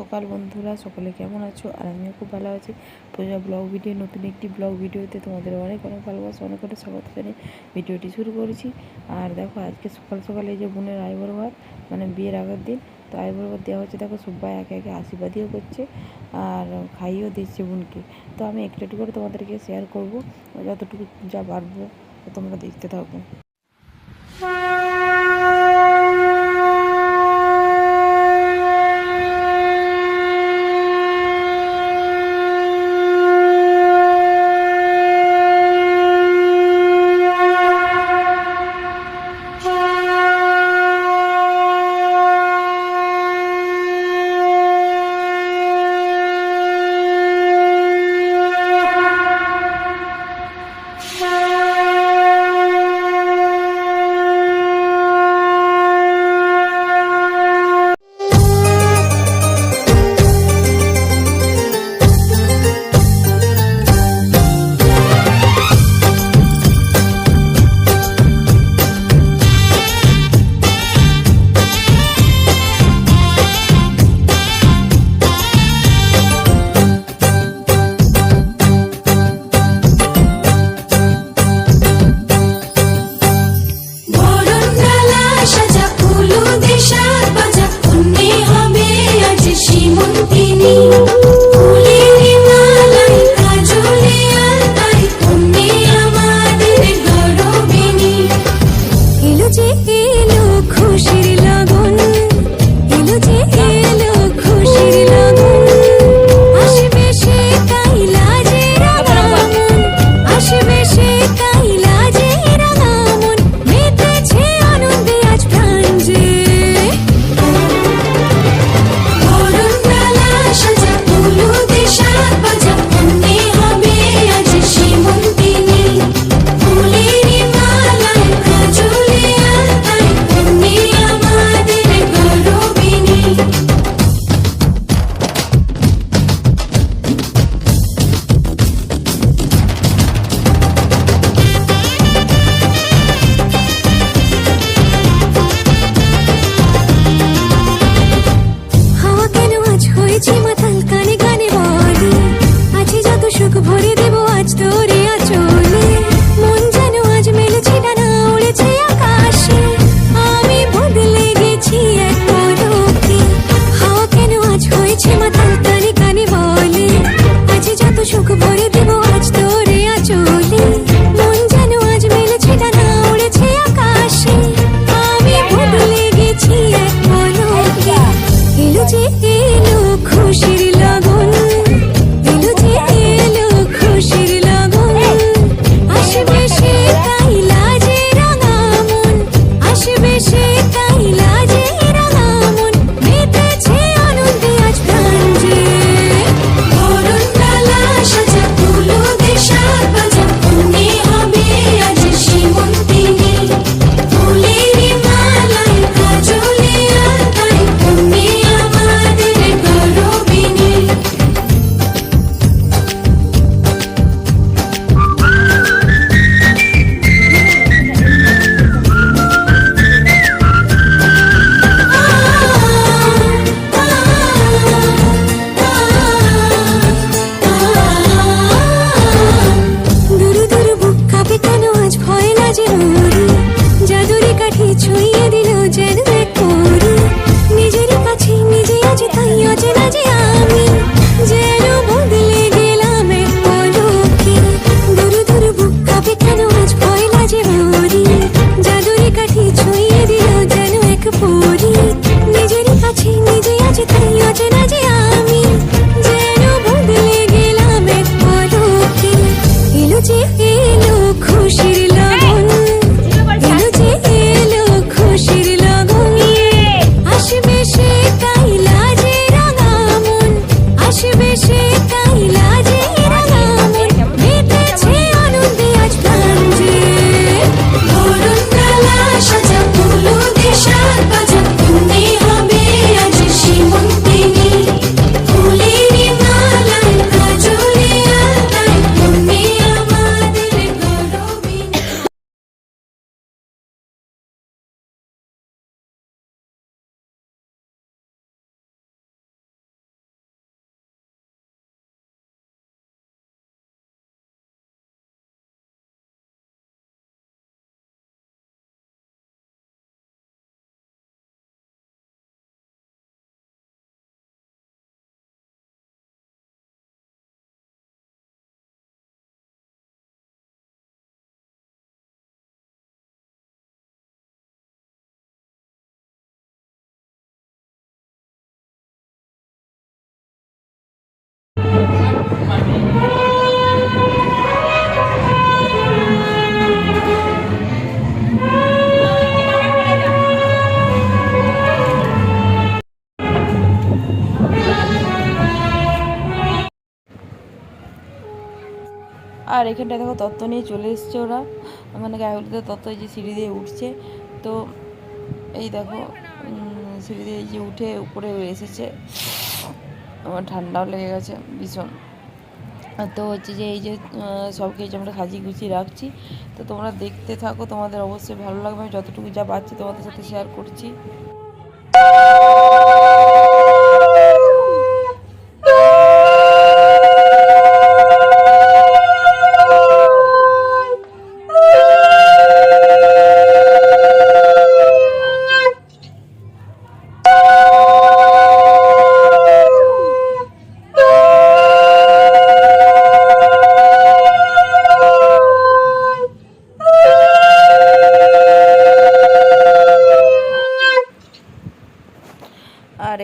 সকাল বন্ধুরা, সকলে কেমন আছো? আর আমিও খুব ভালো আছি। পূজা ব্লগ ভিডিও, নতুন একটি ব্লগ ভিডিওতে তোমাদের অনেক অনেক ভালোবাসা, অনেক অনেক স্বাগত জানিয়ে ভিডিওটি শুরু করেছি। আর দেখো, আজকে সকাল সকালে এই যে বোনের আইবর ভাত মানে বিয়ের আগের দিন, তো আইবর ভাত দেওয়া হচ্ছে, দেখো, সবাই একে একে আশীর্বাদীও করছে আর খাইয়েও দিচ্ছে বোনকে। তো আমি একটু একটু করে তোমাদেরকে শেয়ার করব, যতটুকু যা পারব, তোমরা দেখতে থাকো। দেশার বাজা। হবে আজ সীমন্তিনী আছে যত সুখ ভরে আর এখানটা দেখো তত্ত্ব নিয়ে চলে এসছে ওরা। মানে গায়েগুলিতে তত্ত্ব এই যে সিঁড়ি দিয়ে উঠছে। তো এই দেখো সিঁড়ি দিয়ে যে উঠে উপরে এসেছে। আমার ঠান্ডাও লেগে গেছে, ভীষণ। তো হচ্ছে যে এই যে সব কিছু আমরা সাজিয়ে গুছিয়ে রাখছি। তো তোমরা দেখতে থাকো, তোমাদের অবশ্যই ভালো লাগবে। আমি যতটুকু যা পাচ্ছি তোমাদের সাথে শেয়ার করছি।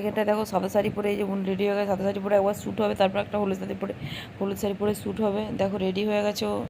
এখানটা দেখো, সাদা শাড়ি পরে এই যে রেডি হয়ে গেছে, সাদা শাড়ি পরে একবার শ্যুট হবে, তারপর একটা হলুদ শাড়ি পরে, হলুদ শাড়ি পরে শ্যুট হবে। দেখো রেডি হয়ে গেছে ও।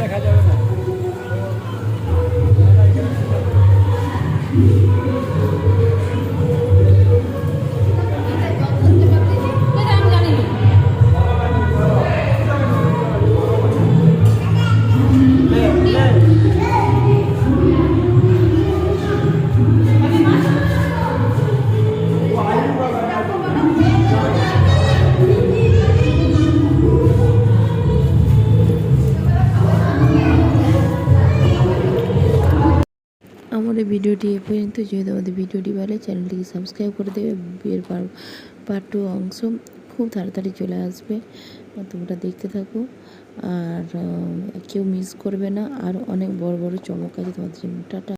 দেখা যাবে না। আমার এই ভিডিওটি এ পর্যন্ত। যদি আমাদের ভিডিওটি ভালো, চ্যানেলটিকে সাবস্ক্রাইব করে দেবে। বিয়ের পার্ট টু অংশ খুব তাড়াতাড়ি চলে আসবে। তোমরা দেখতে থাকো। আর কেউ মিস করবে না। আর অনেক বড় বড় চমক আছে তোমাদের জন্য। টাটা।